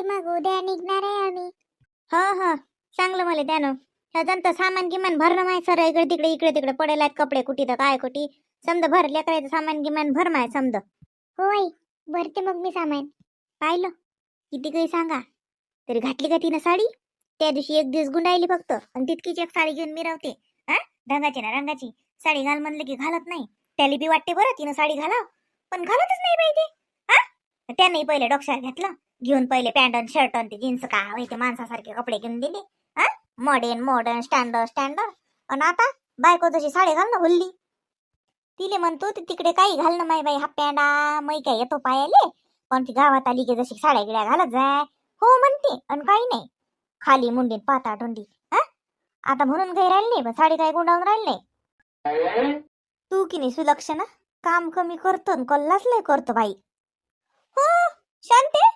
आई मग उद्या निघणार आहे आम्ही. हा हा. चांगलं मला त्यानं ह्याचं सामान गिमान भरणं माय सर. इकडे तिकडे इकडे तिकडे पडेल आहेत कपडे कुठे तर काय कुठे. समजा भर लेकरायचं सामान गिमान भर माय समजा हो आई भरते मग मी सामान. पाहिलं. किती काही सांगा. तरी घातली का तिनं साडी? त्या दिवशी एक दिवस गुंडाळली फक्त. आणि तितकीच एक साडी घेऊन मिरवते हा? रंगाची ना रंगाची. साडी घाल म्हणलं की घालत नाही. त्याला बी वाटते बरं तिनं साडी घालाव. पण घालतच नाही बाई ते. हा? त्याने पहिले डोक्यात घेतलं. घेऊन पहिले पॅन्ट आणि शर्ट आणि ते जीन्स का होय ते माणसासारखे कपडे घेऊन दिले. हा? मॉडर्न मॉडर्न स्टँडर्ड स्टँडर्ड आणि आता बायको तशी साडी घाल ना हुल्ली तिले म्हणतो ते तिकडे काही घाल ना माय बाई हा पॅन्डा मै काय येतो पायाले. पण ती गावात आली की जशी साड्या गिड्या घालत जाय. हो म्हणते. आणि काही नाही. खाली मुंडीन पाता डोंडी हा? आता म्हणून काही राहिली नाही पण साडी काय गुंडावून राहिली नाही. तू की नाही सुलक्षणा? काम कमी करतो आणि कल्लाच लय करतो बाई. हो शांते.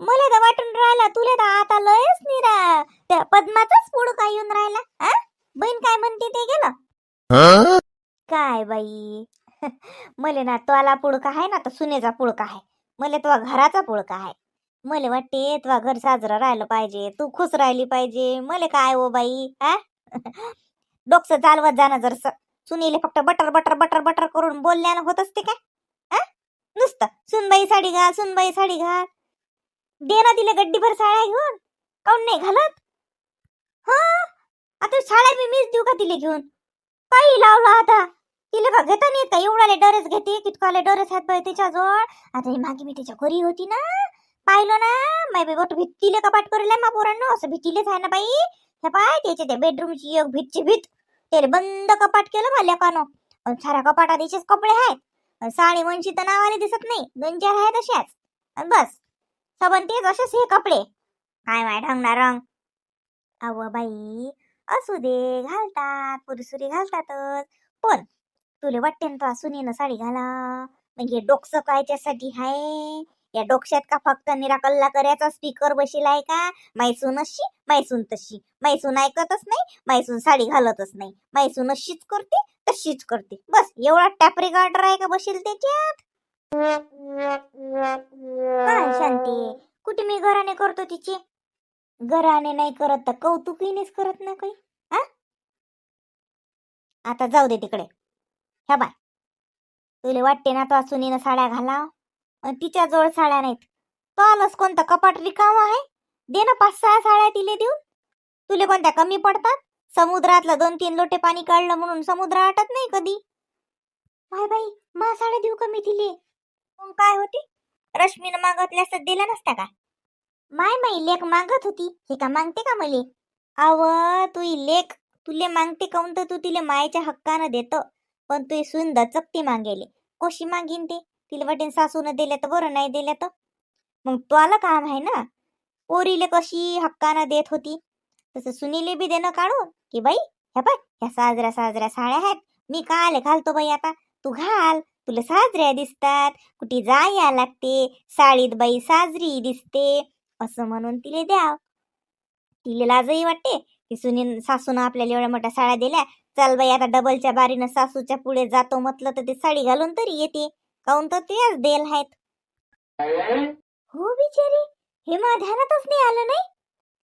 मला तर वाटून राहिला तुला तर आता लयच निरा त्या पद्माचाच पुडका काय येऊन राहिला आ बहीण काय म्हणते ते गेलं? काय बाई? मले ना तोला पुडका आहे ना तर सुनेचा पुडका आहे. मले तुझा घराचा पुडका आहे. मले वाटते तुझा घर साजरं राहिलं पाहिजे तू खुश राहिली पाहिजे. मले काय ओ बाई आ डोकसं चालवत जाणं जर सुनीले फक्त बटर बटर बटर बटर करून बोलल्यानं होत असते काय? नुसतं सुनबाई साडी घाल सुनबाई साडी घाल. दे ना तिला गड्डीभर साड्या घेऊन. काऊन नाही घालत? हा? आता साड्या मी मीच देऊ का तिला घेऊन? काही लावला आता. तिला का घेता नाही येत? एवढाले डरेस घेते. कितकाले डरेस आहेत बाई तिच्याजवळ. आता ही मागे मी तिच्या घरी होती ना. पाहिलं ना? माय बाई बट भित्तीले कपाट करेल? मा पोरांनो असं भीतीलेच आहे ना बाई. हे पाय त्याच्या त्या बेडरूमची एक भीतची भीत. त्याला बंद कपाट केलं माझ्या लेकानं अन साऱ्या कपाटात याचेच कपडे आहेत. साडी वंशी तर नावाने दिसत नाही. दोन चार आहेत अशाच बस. सबन तेच असेच हे कपडे. काय माय ढंगना रंग? अव बाई असू दे घालतात पुरुसुरी घालतातच. पण तुले वाटते ना तुला सुनीनं साडी घाला? म्हणजे डोकसं कायच्यासाठी हाय. या डोक्यात का फक्त निराकल्ला करायचा? स्पीकर बशील आहे का? मैसून अशी मैसून तशी. मैसून ऐकतच नाही मैसून साडी घालतच नाही. मैसून अशीच करते तशीच करते. बस एवढा टॅपरी गार्डर आहे का बशील त्याच्यात? काय शांती? कुठे मी घराने करतो तिची? घराने नाही करत तर कौतुकीनेच करत ना काही हा? आता जाऊ दे तिकडे. ह्या बाय. तुला वाटते ना तो सुनीनं साड्या घाला आणि तिच्या जवळ साड्या नाहीत. तो आलंस कोणता कपाट रिकामा आहे? दे ना पाच सहा साड्या तिले देऊन. तुले कोणत्या कमी पडतात? समुद्रातलं दोन तीन लोटे पाणी काढलं म्हणून समुद्र आटत नाही कधी? बाय बाई मा साड्या देऊ कमी तिले? मग काय होती? रश्मीनं मागतल्या असत दिल्या नसता का? माय माई लेख मागत होती. हे का मागते का मले? अव तू लेख तुले मागते काऊन तर तू तिले मायच्या हक्कानं देत. पण तू सून दचकती मागेले. कशी मागीन ते? तिला वाटेन सासूनं दिल्या तर बरं नाही दिल्या तर? मग तुला काम आहे ना? पोरीले कशी हक्कानं देत होती? तसं सुनीले बी देणं काढून की बाई ह्या पाय ह्या साजऱ्या साजऱ्या साड्या आहेत. मी काले घालतो बाई आता? तू घाल. तुला साजऱ्या दिसतात. कुठे जाया लागते. साडीत बाई साजरी दिसते. असं म्हणून तिले द्याव. तिले लाजही वाटते. की सुनी सासूनं आपल्याला एवढ्या मोठ्या साड्या दिल्या. चल बाई आता डबलच्या बारीनं सासूच्या पुढे जातो म्हटलं तर ते साडी घालून तरी येते. काऊन तर तेच देल आहेत हो बिचारी हे मा ध्यानातच नाही आलं नाही?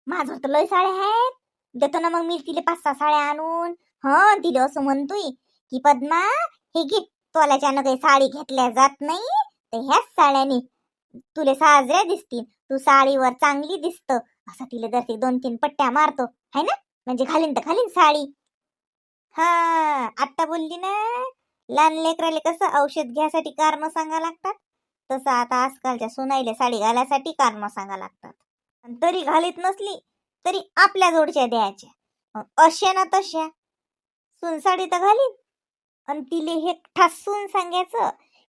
माझं तर लय साड्या आहेत देतो ना मग मी तिले पाच सहा साड्या आणून. हा तिले असं म्हणतोय की पद्मा हे घे. तोल्याच्यानं काही साडी घेतल्या जात नाही तर ह्याच साड्याने तुले साजऱ्या दिसतील. तू साडीवर चांगली दिसत. असं तिला जर ते दोन तीन पट्ट्या मारतो. है ना? म्हणजे घालीन तर घालीन साडी. हा आत्ता बोलली ना? लहान लेकराले कसं औषध घ्यासाठी कारण सांगा लागतात? तसं आता आजकालच्या सुनाईले साडी घालायसाठी कारण सांगा लागतात. तरी घालीत नसली तरी आपल्या जोडच्या द्यायच्या. अशा ना तशा. सुनसाडी तर घालीन. आणि तिले हे ठासून सांगायचं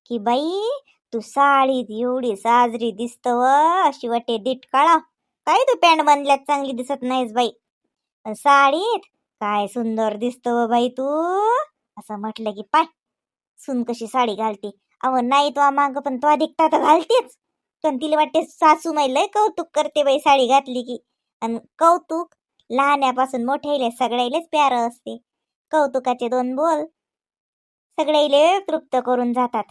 की बाई तू साडीत एवढी साजरी दिसत व अशी वाटे दीट काळा काय तू पॅन्ट बांधल्यात चांगली दिसत नाहीस बाई. अन साडीत काय सुंदर दिसत व बाई तू? असं म्हटलं की पाय सून कशी साडी घालते? अव नाही तो माग पण तो दिखता तर घालतेच. पण तिला वाटते सासू माई लय कौतुक करते बाई साडी घातली की. आणि कौतुक लहान्यापासून मोठ्याले सगळ्यालेच प्यार असते. कौतुकाचे दोन बोल सगळ्याले तृप्त करून जातात.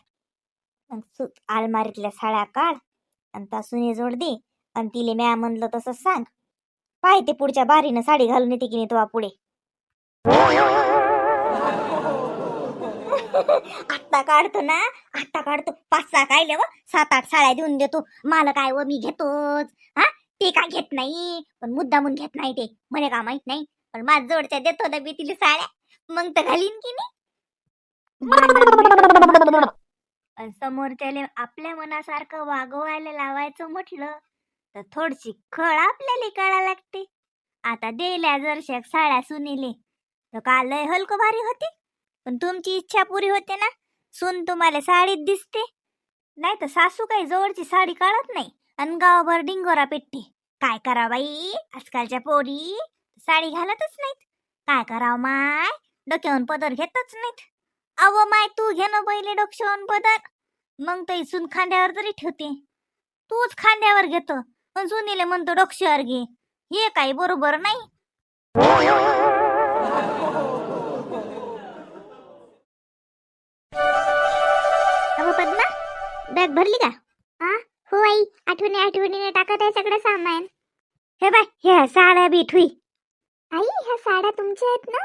मग सु आलमारीतल्या साड्या काढ आणि त्या सुने जोड दे आणि तिले म्या म्हणलं तसं सांग. पाहते पुढच्या बारीनं साडी घालून येते की नाही तुवा पुढे आत्ता काढतो ना आत्ता काढतो. पाच सहा काढले व सात आठ साड्या देऊन देतो. मला काय व मी घेतोच. हा? ते काय घेत नाही? पण मुद्दामून घेत नाही ते. मला का माहीत नाही? पण माझ जोडच्या देतो ना मी तिला साड्या. मग तर घालीन की नाही? अन समोरच्याले आपल्या मनासारखं वागवायला लावायचं म्हटलं तर थोडीशी खळ आपल्याला काढा लागते. आता दिल्या जरशाक साड्या सुनीले तर काल लय हलकं भारी होते. पण तुमची इच्छा पुरी होते ना सून तुम्हाला साडीत दिसते. नाही तर सासू काही जवळची साडी काढत नाही आणि गावभर डिंगोरा पेटते. काय करा बाई? आजकालच्या पोरी साडी घालतच नाहीत. काय करावं माय? डोक्यावरून पदर घेतच नाहीत. अव माय तू घे ना पहिले डोक्यावरून पदर. मग तर इसून खांद्यावर तरी ठेवते. तूच खांद्यावर घेतो. पण सुनीले म्हणतो डोक्यावर घे. हे काही बरोबर नाही. पद्मा बॅग भरली का? हो आई आठवणी आठवणीने टाकत आहे सगळं सामान. हे बाय हे साड्या बिठुई आई ह्या साड्या तुमच्या आहेत ना?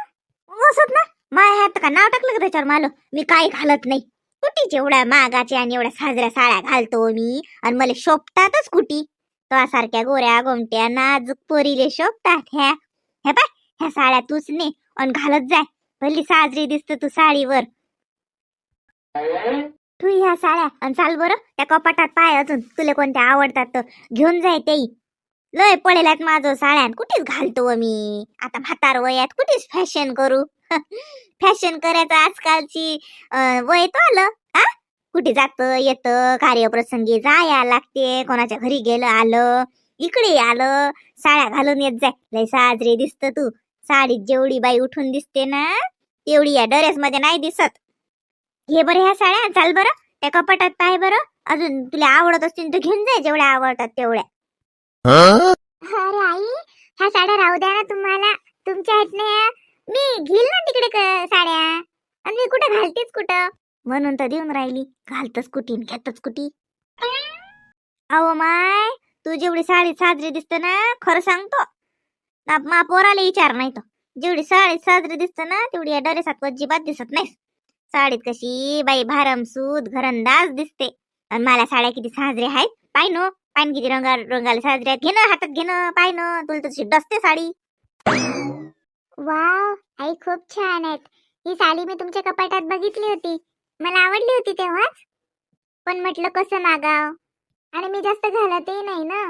असत ना? माय हात का नाव टाकलं का त्याच्यावर मालो मी काही घालत नाही. कुठीच एवढ्या मागाचे आणि एवढ्या साजऱ्या साड्या घालतो मी? आणि मला शोभतातच कुठी? तो सारख्या गोऱ्या गोमट्या नाजूक पोरीले शोभतात ह्या. हे बाय ह्या साड्या तूच ने आणि घालत जाय. भली साजरी दिसत तू साडीवर. तू ह्या साड्या आणि चाल बरं त्या कपाटात पाय अजून. तुला कोणत्या आवडतात तर घेऊन जाय तेही लय पडेल माझं साड्यान कुठेच घालतो मी? आता म्हातार वयात कुठेच फॅशन करू? फॅशन करायचं आजकालची वय तो आलं. आ? कुठे जात येत कार्यप्रसंगी जाया लागते कोणाच्या घरी गेलं आलं इकडे आलं साड्या घालून येत जाय. लय साजरी दिसत तू. साडीत जेवढी बाई उठून दिसते ना तेवढी या ड्रेस मध्ये नाही दिसत. घे बरं ह्या साड्या चाल बरं. त्या कपाटात पाय बरं. अजून तुला आवडत असतील तर घेऊन जाय जेवढ्या आवडतात तेवढ्या. अरे आई ह्या साड्या राहू द्या ना तुम्हाला. तुमच्या आहेत ना ह्या. मी घेईल ना तिकडे साड्या. आणि मी कुठं घालतेच कुठं? म्हणून तर देऊन राहिली घालतच कुठी घेतच कुटी अहो माय तू जेवढी साडी साजरी दिसते ना खरं सांगतो. मा पोराला विचार नाही तो. जेवढी साडी साजरी दिसते ना तेवढी या डरेसात अजिबात दिसत नाही. साडीत कशी बाई भारमसूद घरंदाज दिसते. आणि मला साड्या किती साजरे आहेत पाय नो. पाय किती रंगा रंगाला साजरे आहेत घेणं हातात घेणं पाय न. तुला तशी डसते साडी. वाव आई खूप छान आहेत. ही साडी मी तुमच्या कपाटात बघितली होती. मला आवडली होती तेव्हाच. पण म्हटलं कसं मागाव? आणि मी जास्त घालतही नाही ना.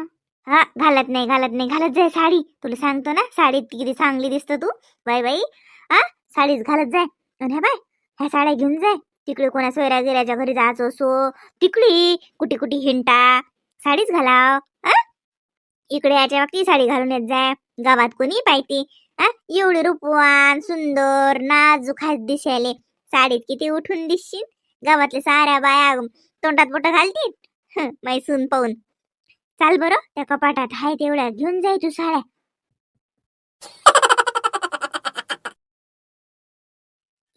हा घालत नाही घालत नाही. घालत जाय साडी. तुला सांगतो ना साडीत किती चांगली दिसतो तू. बाय बाई. हा साडीच घालत जाय. आणि ह्या बाय ह्या साड्या घेऊन जाय. तिकडे कोणा सोयऱ्या गिऱ्याच्या घरी जायचं असो तिकडे कुठे कुठे हिंटा साडीच घालाव. हा? इकडे याच्या बाबतीत साडी घालून येत जाय. गावात कोणी पाहिजे एवढे रूपवान सुंदर नाजूक हात दिसायले. साडीत किती उठून दिसशील? गावातल्या साऱ्या बाया तोंडात बोट घालतील हं, माई सून पाहून. चाल बरं त्या कपाटात हाय तेवढ्या घेऊन जाय तू साड्या.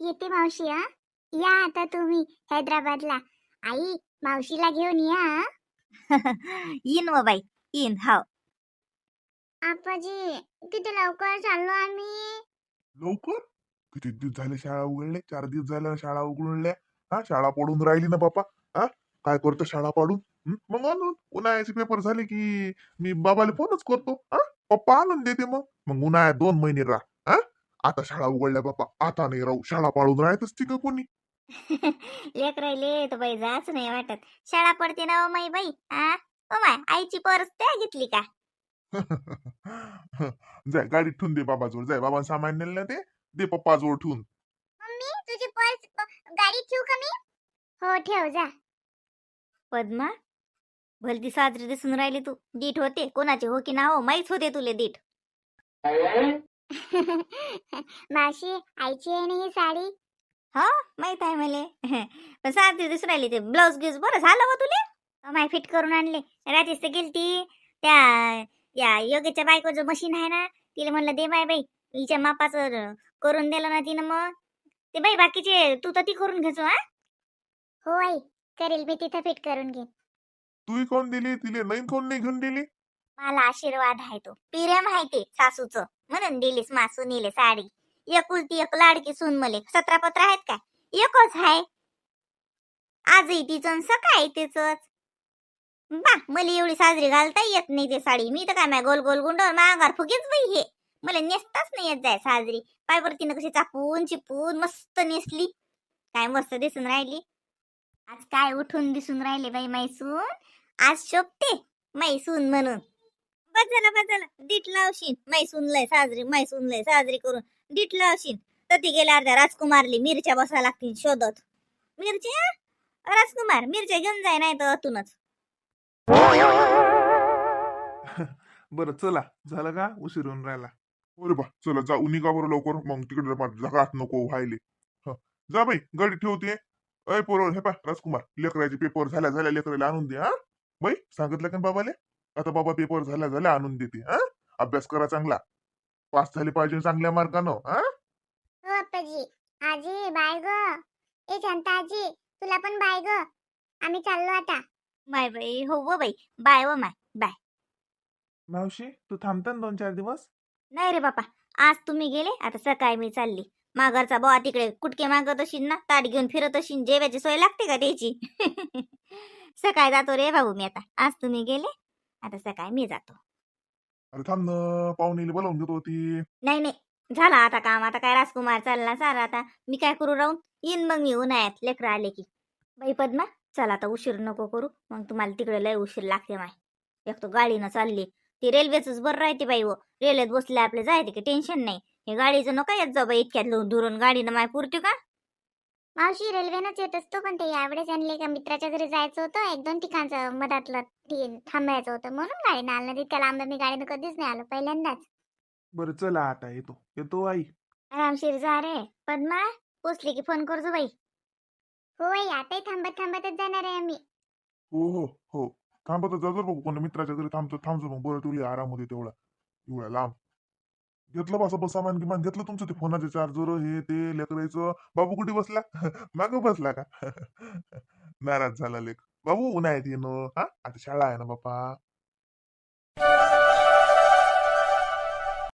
येते मावशी हा या आता तुम्ही हैदराबादला. आई मावशीला घेऊन या. येईन व बाई येईन हाव. आपाजी किती लवकर चाललो आम्ही? लवकर? किती दिवस झाले शाळा उघडले? चार दिवस झाल्या शाळा उघडल्या हा शाळा पडून राहिली ना बापा. हा काय करतो शाळा पाडून? हं? मग आणून उन्हाळ्याचे पेपर झाले की मी बाबाला फोनच करतो. हा पप्पा आणून देते मग. मग उन्हाळ्यात दोन महिने राहा. हा आता शाळा उघडल्या बापा. आता नाही राहू. शाळा पाडून राहतच ती का कोणी? लेक राहिले तर बाई जाच नाही वाटत. शाळा पडते ना ओ माई बाई. आ ओ माय आईची परस त्या घेतली का? जाय गाडीत ठेवून दे बाबाजवळ. जाय बाबा सामान नेलं ना ते दे पप्पाजवळ ठेवून मम्मी तुझी पर्स गाडीत ठेवू का मी? हो ठेव जा. पद्मा भलती साजरी दिसून राहिली तू. दीट होते कोणाचे हो की ना हो माहीच होते तुले दीट मावशी आईची आहे ना ही साडी? माहीत आहे मले. पण साजरी दिसून राहिली ते. ब्लाऊज गिज बरं झालं हो तुले? माय फिट करून आणले. रात्रीच तर गेलती त्या या योगेच्या बायकोचं मशीन आहे ना तिला म्हणलं दे बाय बाई हिच्या मापाचं करून दिलं ना तिनं मग. ते बाई बाकीचे तू तर ती करून घेचो हा. हो आई करेल मी तिथं फिट करून घे तू कोण दिली? तिले नईन कोण नाही घेऊन दिली? मला आशीर्वाद आहे तो. प्रेम आहे ते सासूचं. म्हणून दिलीस मासू नेले साडी. एकुलती एक लाडकी सून मले. सतरा पत्र आहेत काय? एकच आहे. आजही तिचं सकाळी तिच बा मला एवढी साजरी घालता येत नाही ते साडी. मी तर काय माय गोल गोल गुंडवर मागार फुगेच बाई हे. मला नेसताच नाही येत जाय साजरी. पाय तिनं कशी चापून चिपून मस्त नेसली. काय मस्त दिसून राहिली. आज काय उठून दिसून राहिले बाई मैसून आज शोभते मैसून म्हणून. बस झालं बस झालं दीट मैसून लय साजरी मैसून लय साजरी करून. दीट लावशीन. तर ती गेल्या अर्ध्या राजकुमारली मिरच्या बसायला लागतील शोधत. मिरच्या? राजकुमार मिरच्या घेऊन जाय नाही तर अतूनच. बरं चला. झालं का? उशीर होऊन राहिला. बरं बा चला जा. का बरं लवकर? मग तिकडे पा- जगात नको व्हायले. हं. जा बाई गाडी ठेवते. अय पोरं हे पा राजकुमार. लेकराचे पेपर झाल्या झाल्या लेकराला आणून दे हा? बाई सांगितलं का बाबाले? आता बाबा पेपर झाल्या झाल्या आणून देते हा? अभ्यास करा चांगला. पास झाले पाहिजे चांगल्या मार्कानं हा? हो अप्पाजी. आजी बाय ग. ए शांता आजी तुला पण बाय ग. आम्ही चाललो आता. बाय बाई हो व बाई. बाय व माय. बाय. मावशी तू थांबता दोन चार दिवस? नाही रे बापा. आज तुम्ही गेले आता सकाळी मी चालली. माघरचा बोवा तिकडे कुटके मागत असेल ना ताट घेऊन फिरत असेल जेवायची सोय लागते का त्याची? सकाळी जातो रे बाबू मी आता. आज तुम्ही गेले आता सकाळी मी जातो. अरे थांब ना पाहुणेली बोलावून घेतो ती. नाही नाही. झाला आता काम. आता काय राजकुमार चालला सारा आता. मी काय करू राहून? येईन मग मी उन्हाळ्यात. लेकरं आले की. बाई पद्मा चल आता उशीर नको करू मग तुम्हाला तिकडे लय उशीर लागते माय. एक तो गाडीनं चालली. ती रेल्वेच बरं राहते बाई वो रेल्वेत बसले आपले जायते की टेन्शन नाही. हे गाडीचं नका येत जाऊ बाई इतक्यात दुरून गाडीनं माय पुरते का? मावशी रेल्वेनंच येत असतो पण ते यावेळेस आणले का मित्राच्या घरी जायचं होतं एक दोन ठिकाणचं मधातलं थांबायचं होतं. म्हणून गाडीनं आलं तितक्या लांब मी गाडीनं कधीच नाही आलो पहिल्यांदाच. बरं चला आता येतो. येतो आई. आरामशीर जा रे. पद्मा पोचली की फोन करतो बाई. होय आताही थांबत थांबतच जाणार आहे आम्ही. हो हो हो. थांबत जर बघू. कोणत्या मित्राच्या घरी थांबतो थांबतो मग. बरं तुला आराम होते तेवढा. एवढा लांब. घेतलं बा असं सामान गिमान. घेतलं तुमचं ते फोनाचे चार्जर हे ते लेकरायचं. बाबू कुठे बसला? माग बसला का? नाराज झाला लेख बाबू उन्हाळ्यात येणं. हा? आता शाळा आहे ना बापा.